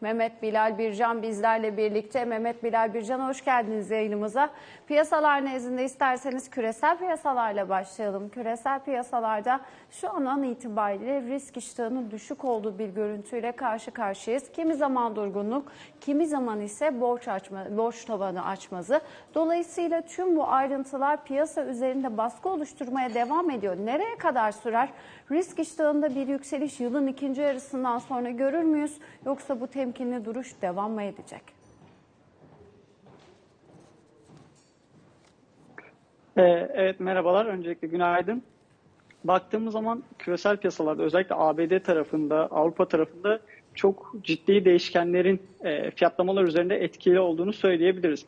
Mehmet Bilal Bircan bizlerle birlikte. Mehmet Bilal Bircan hoş geldiniz yayınımıza. Piyasalar nezdinde isterseniz küresel piyasalarla başlayalım. Küresel piyasalarda şu an itibariyle risk iştahının düşük olduğu bir görüntüyle karşı karşıyayız. Kimi zaman durgunluk, kimi zaman ise borç açma, borç tavanı açmazı. Dolayısıyla tüm bu ayrıntılar piyasa üzerinde baskı oluşturmaya devam ediyor. Nereye kadar sürer? Risk iştahında bir yükseliş yılın ikinci yarısından sonra görür müyüz? Yoksa bu temkinli duruş devam mı edecek? Ee, Evet merhabalar. Öncelikle günaydın. Baktığımız zaman küresel piyasalarda özellikle ABD tarafında, Avrupa tarafında çok ciddi değişkenlerin e, fiyatlamalar üzerinde etkili olduğunu söyleyebiliriz.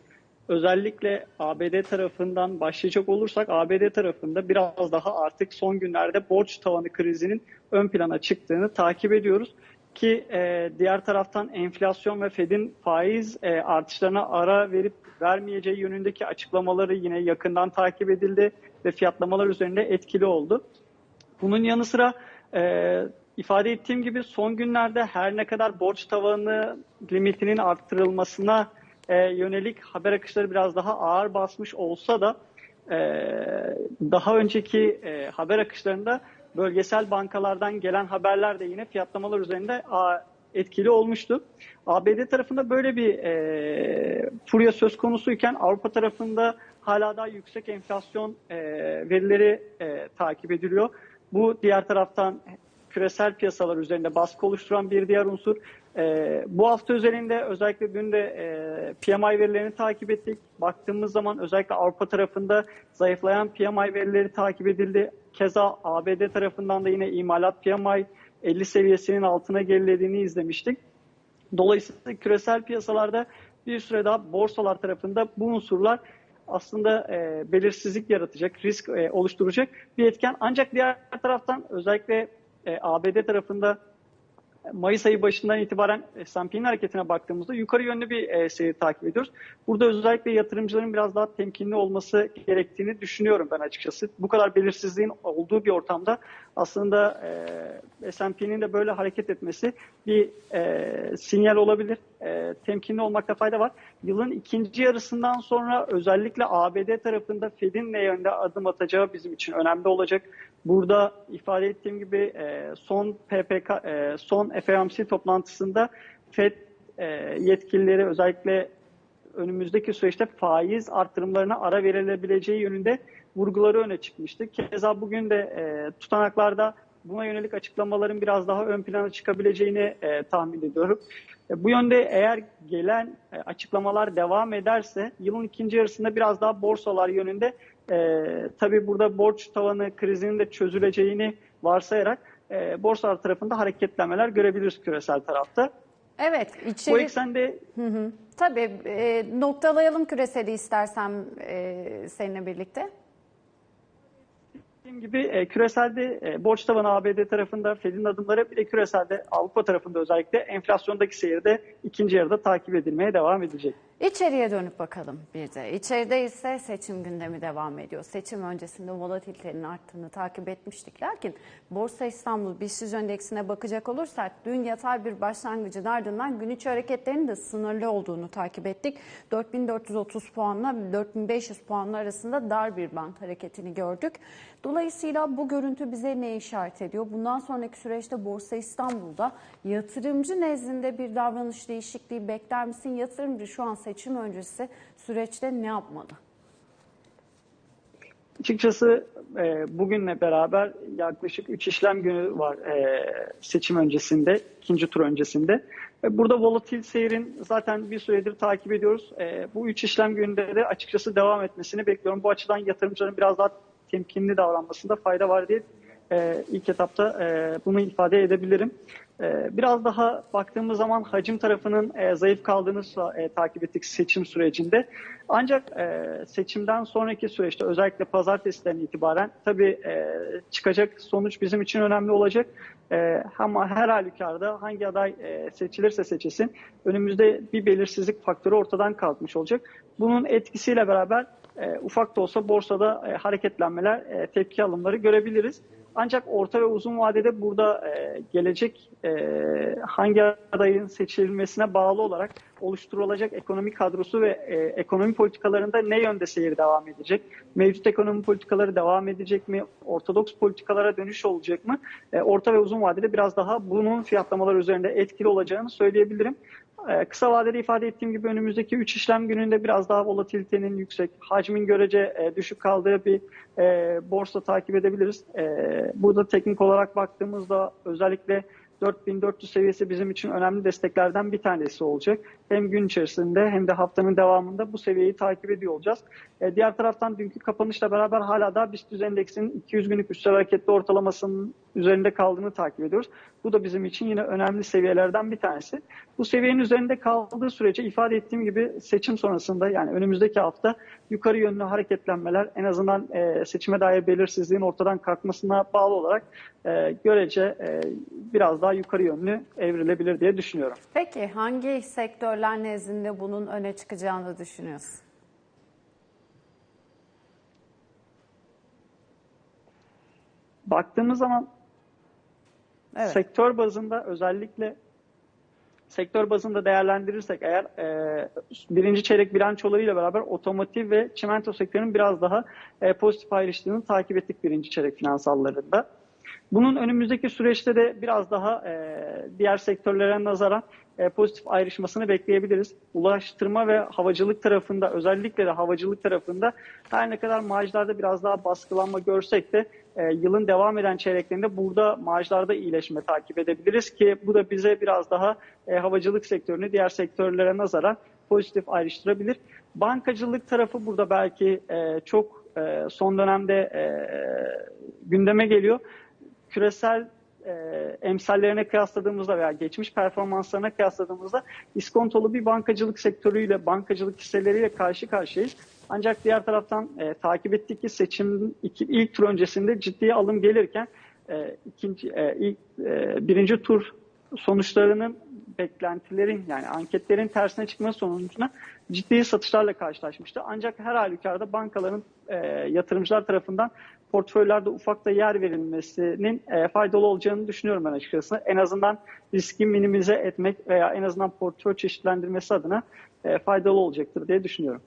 Özellikle ABD tarafından başlayacak olursak ABD tarafında biraz daha artık son günlerde borç tavanı krizinin ön plana çıktığını takip ediyoruz. Ki e, diğer taraftan enflasyon ve Fed'in faiz e, artışlarına ara verip vermeyeceği yönündeki açıklamaları yine yakından takip edildi ve fiyatlamalar üzerinde etkili oldu. Bunun yanı sıra e, ifade ettiğim gibi son günlerde her ne kadar borç tavanı limitinin arttırılmasına e, yönelik haber akışları biraz daha ağır basmış olsa da e, daha önceki e, haber akışlarında bölgesel bankalardan gelen haberler de yine fiyatlamalar üzerinde etkili olmuştu. ABD tarafında böyle bir e, furya söz konusuyken Avrupa tarafında hala daha yüksek enflasyon e, verileri e, takip ediliyor. Bu diğer taraftan küresel piyasalar üzerinde baskı oluşturan bir diğer unsur. E, bu hafta üzerinde özellikle dün de e, PMI verilerini takip ettik. Baktığımız zaman özellikle Avrupa tarafında zayıflayan PMI verileri takip edildi. Keza ABD tarafından da yine imalat PMI 50 seviyesinin altına gerilediğini izlemiştik. Dolayısıyla küresel piyasalarda bir süre daha borsalar tarafında bu unsurlar aslında e, belirsizlik yaratacak, risk e, oluşturacak bir etken. Ancak diğer taraftan özellikle e, ABD tarafında Mayıs ayı başından itibaren S&P'nin hareketine baktığımızda yukarı yönlü bir e, seyir takip ediyoruz. Burada özellikle yatırımcıların biraz daha temkinli olması gerektiğini düşünüyorum ben açıkçası. Bu kadar belirsizliğin olduğu bir ortamda aslında e, S&P'nin de böyle hareket etmesi bir e, sinyal olabilir. E, temkinli olmakta fayda var. Yılın ikinci yarısından sonra özellikle ABD tarafında Fed'in ne yönde adım atacağı bizim için önemli olacak. Burada ifade ettiğim gibi e, son PPK, e, son FOMC toplantısında Fed e, yetkilileri özellikle önümüzdeki süreçte faiz artırımlarına ara verilebileceği yönünde vurguları öne çıkmıştı. Keza bugün de e, tutanaklarda buna yönelik açıklamaların biraz daha ön plana çıkabileceğini e, tahmin ediyorum. E, bu yönde eğer gelen e, açıklamalar devam ederse yılın ikinci yarısında biraz daha borsalar yönünde e, tabii burada borç tavanı krizinin de çözüleceğini varsayarak e, borsalar tarafında hareketlenmeler görebiliriz küresel tarafta. Evet, Bu içeri... eksende Hı hı. Tabii e, noktalayalım küreseli istersem e, seninle birlikte. Dediğim gibi e, küreselde e, borç tavanı ABD tarafında Fed'in adımları bir de küreselde Avrupa tarafında özellikle enflasyondaki seyir de ikinci yarıda takip edilmeye devam edecek. İçeriye dönüp bakalım bir de. İçeride ise seçim gündemi devam ediyor. Seçim öncesinde volatilitenin arttığını takip etmiştik. Lakin Borsa İstanbul BIST endeksine bakacak olursak dün yatay bir başlangıcın ardından gün içi hareketlerinin de sınırlı olduğunu takip ettik. 4430 puanla 4500 puanla arasında dar bir bant hareketini gördük. Dolayısıyla bu görüntü bize ne işaret ediyor? Bundan sonraki süreçte Borsa İstanbul'da yatırımcı nezdinde bir davranış değişikliği bekler misin? Yatırımcı şu an seçim öncesi süreçte ne yapmalı? Açıkçası e, bugünle beraber yaklaşık 3 işlem günü var e, seçim öncesinde, ikinci tur öncesinde. E, burada volatil seyrin zaten bir süredir takip ediyoruz. E, bu 3 işlem gününde de açıkçası devam etmesini bekliyorum. Bu açıdan yatırımcıların biraz daha temkinli davranmasında fayda var diye e, ilk etapta e, bunu ifade edebilirim. E, biraz daha baktığımız zaman hacim tarafının e, zayıf kaldığını e, takip ettik seçim sürecinde. Ancak e, seçimden sonraki süreçte özellikle pazartesiden itibaren tabii çıkacak sonuç bizim için önemli olacak. Ama her halükarda hangi aday seçilirse seçilsin önümüzde bir belirsizlik faktörü ortadan kalkmış olacak. Bunun etkisiyle beraber ufak da olsa borsada hareketlenmeler, tepki alımları görebiliriz. Ancak orta ve uzun vadede burada e, gelecek e, hangi adayın seçilmesine bağlı olarak oluşturulacak ekonomi kadrosu ve e, ekonomi politikalarında ne yönde seyir devam edecek? Mevcut ekonomi politikaları devam edecek mi? Ortodoks politikalara dönüş olacak mı? E, orta ve uzun vadede biraz daha bunun fiyatlamalar üzerinde etkili olacağını söyleyebilirim. E, kısa vadede ifade ettiğim gibi önümüzdeki 3 işlem gününde biraz daha volatilitenin yüksek, hacmin görece e, düşük kaldığı bir e, borsa takip edebiliriz. Burada teknik olarak baktığımızda özellikle 4400 seviyesi bizim için önemli desteklerden bir tanesi olacak. Hem gün içerisinde hem de haftanın devamında bu seviyeyi takip ediyor olacağız. E, diğer taraftan dünkü kapanışla beraber hala da BIST endeksinin 200 günlük üstel hareketli ortalamasının üzerinde kaldığını takip ediyoruz. Bu da bizim için yine önemli seviyelerden bir tanesi. Bu seviyenin üzerinde kaldığı sürece ifade ettiğim gibi seçim sonrasında yani önümüzdeki hafta yukarı yönlü hareketlenmeler en azından e, seçime dair belirsizliğin ortadan kalkmasına bağlı olarak e, görece e, biraz daha yukarı yönlü evrilebilir diye düşünüyorum. Peki hangi sektörler nezdinde bunun öne çıkacağını düşünüyorsun? Baktığımız zaman Evet. sektör bazında özellikle sektör bazında değerlendirirsek eğer e, birinci çeyrek bilançolarıyla beraber otomotiv ve çimento sektörünün biraz daha e, pozitif ayrıştığını takip ettik birinci çeyrek finansallarında. Bunun önümüzdeki süreçte de biraz daha e, diğer sektörlere nazaran e, pozitif ayrışmasını bekleyebiliriz. Ulaştırma ve havacılık tarafında özellikle de havacılık tarafında her ne kadar marjlarda biraz daha baskılanma görsek de e, yılın devam eden çeyreklerinde burada marjlarda iyileşme takip edebiliriz ki bu da bize biraz daha e, havacılık sektörünü diğer sektörlere nazaran pozitif ayrıştırabilir. Bankacılık tarafı burada belki e, çok e, son dönemde e, gündeme geliyor küresel e, emsallerine kıyasladığımızda veya geçmiş performanslarına kıyasladığımızda iskontolu bir bankacılık sektörüyle, bankacılık hisseleriyle karşı karşıyayız. Ancak diğer taraftan e, takip ettik ki seçim iki, ilk tur öncesinde ciddi alım gelirken e, ikinci e, ilk e, birinci tur sonuçlarının beklentilerin yani anketlerin tersine çıkması sonucunda ciddi satışlarla karşılaşmıştı. Ancak her halükarda bankaların e, yatırımcılar tarafından portföylerde ufak da yer verilmesinin e, faydalı olacağını düşünüyorum ben açıkçası. En azından riski minimize etmek veya en azından portföy çeşitlendirmesi adına e, faydalı olacaktır diye düşünüyorum.